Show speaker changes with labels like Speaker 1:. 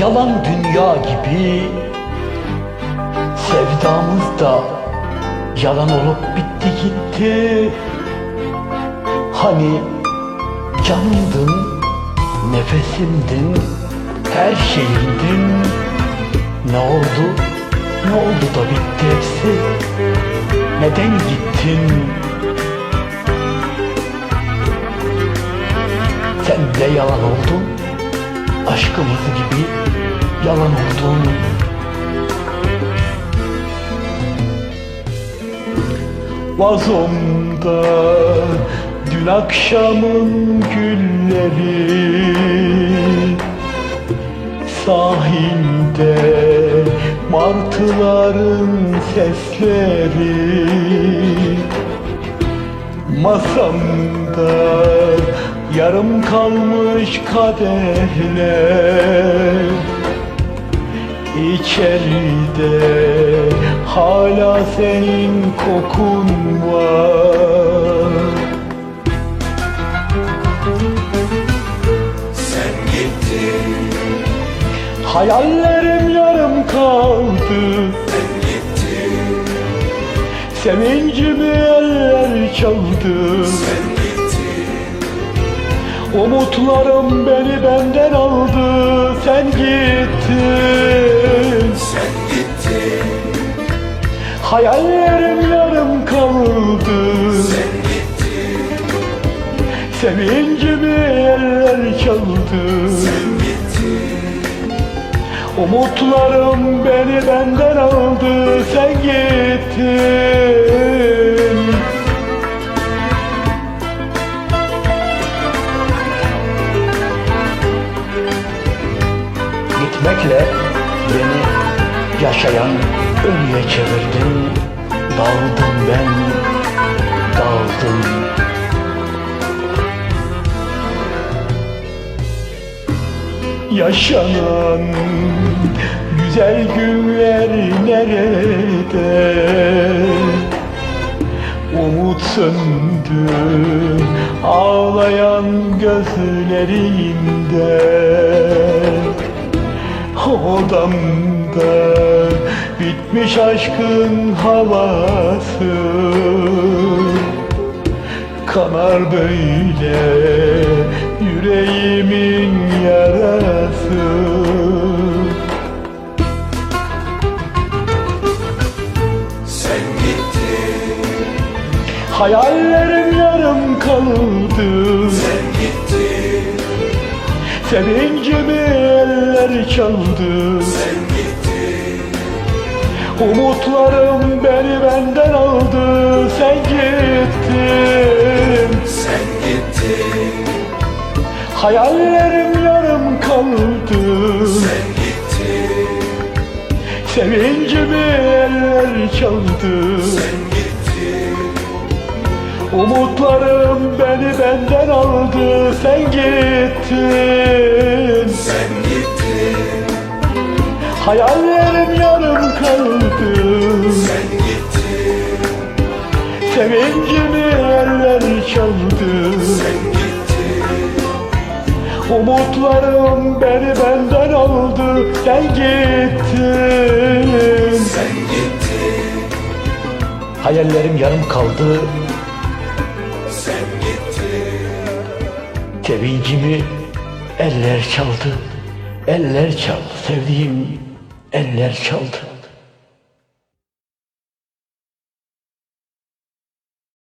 Speaker 1: yalan dünya gibi. Sevdamız da yalan olup bitti gitti. Hani canımdın, nefesimdin, her şeyimdin Ne oldu, ne oldu da bitti hepsi? Neden gittin? Sen de yalan oldun Aşkımız gibi yalan oldun Vazomda dün akşamın gülleri Sahilde martıların sesleri Masamda yarım kalmış kadehler İçeride hala senin kokun var.
Speaker 2: Sen gittin,
Speaker 1: Hayallerim yarım kaldı.
Speaker 2: Sen gittin,
Speaker 1: Sevincimi eller çaldı.
Speaker 2: Sen gittin,
Speaker 1: Umutlarım beni benden aldı. Sen gittin.
Speaker 2: Sen gittin,
Speaker 1: Hayallerim yarım kaldı.
Speaker 2: Sen gittin,
Speaker 1: Sevincimi eller çaldı.
Speaker 2: Sen gittin,
Speaker 1: Umutlarım beni benden aldı. Sen gittin Gitmekle beni yaşayan ölüye çevirdin Dağıldım ben, dağıldım Yaşanan güzel günler nerede? Umut söndü ağlayan gözlerinde Odamda bitmiş aşkın havası. Kanar böyle yüreğimin yarası.
Speaker 2: Sen gittin,
Speaker 1: Hayallerim yarım kaldı.
Speaker 2: Sen gittin,
Speaker 1: Sevincimi
Speaker 2: gittin,
Speaker 1: Umutlarım beni benden aldı. Sen gittin.
Speaker 2: Sen gittin,
Speaker 1: Hayallerim yarım kaldı.
Speaker 2: Sen gittin,
Speaker 1: Sevincimi eller çaldı.
Speaker 2: Sen gittin,
Speaker 1: Umutlarım beni benden aldı.
Speaker 2: Sen gittin
Speaker 1: Hayallerim yarım kaldı.
Speaker 2: Sen gittin,
Speaker 1: Sevincimi eller çaldı.
Speaker 2: Sen gittin,
Speaker 1: Umutlarım beni benden aldı. Sen gittin.
Speaker 2: Sen gittin,
Speaker 1: Hayallerim yarım kaldı.
Speaker 2: Sen gittin.
Speaker 1: Sevincimi eller çaldı. Eller çaldı sevdiğim eller çaldı